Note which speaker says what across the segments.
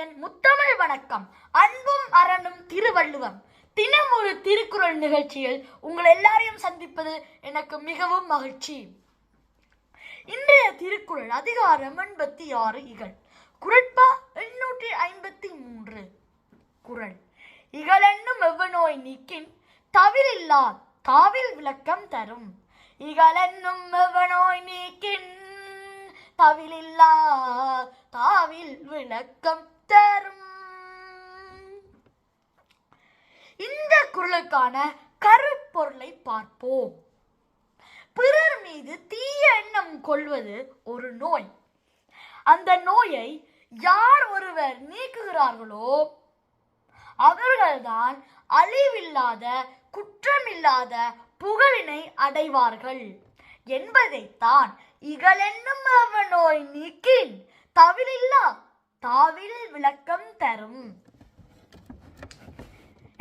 Speaker 1: என் முத்தமிழ் வணக்கம். அன்பும் அரணும் திருவள்ளுவம். தினம் ஒரு திருக்குறள் நிகழ்ச்சியில் உங்கள் எல்லாரையும் சந்திப்பது எனக்கு மிகவும் மகிழ்ச்சி. இன்றைய திருக்குறள் அதிகாரம் எண்பத்தி ஆறு இகழ். குரட்பா எண்ணூற்றி ஐம்பத்தி மூன்று. குறள் இகழென்னும் எவ்வநோய் நீக்கின் தவிரில்லா காவில் விளக்கம் தரும். இகழென்னும் எவ்வநோய் நீக்கின் தவிலில்லா தாவில் விளக்கம் தரும். இந்த குரலுக்கான கருப்பொருளை பார்ப்போம். பிறர் மீது தீய எண்ணம் கொள்வது ஒரு நோய். அந்த நோயை யார் ஒருவர் நீக்குகிறார்களோ அவர்கள்தான் அழிவில்லாத குற்றமில்லாத புகழினை அடைவார்கள். என்பதைத்தான் இகழென்னும் அவனோய் நீக்கின் தவிலில்லா தாவில் விளக்கம் தரும்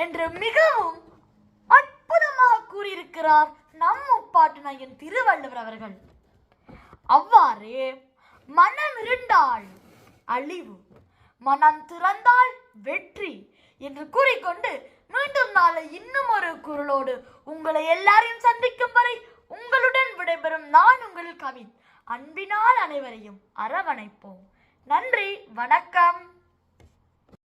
Speaker 1: என்று மிகவும் அற்புதமாக கூறியிருக்கிறார் நம் முப்பாட்டுநாயகன் திருவள்ளுவர் அவர்கள். அவ்வாறு மனம் இருந்தால் அழிவு மனம் திறந்தால் வெற்றி என்று கூறிக்கொண்டு மீண்டும் நாளை இன்னும் ஒரு குரலோடு உங்களை எல்லாரையும் சந்திக்கும் வரை உங்களுடன் விடைபெறும் நான் உங்கள் கவின். அன்பினால் அனைவரையும் அரவணைப்போம். நன்றி. வணக்கம்.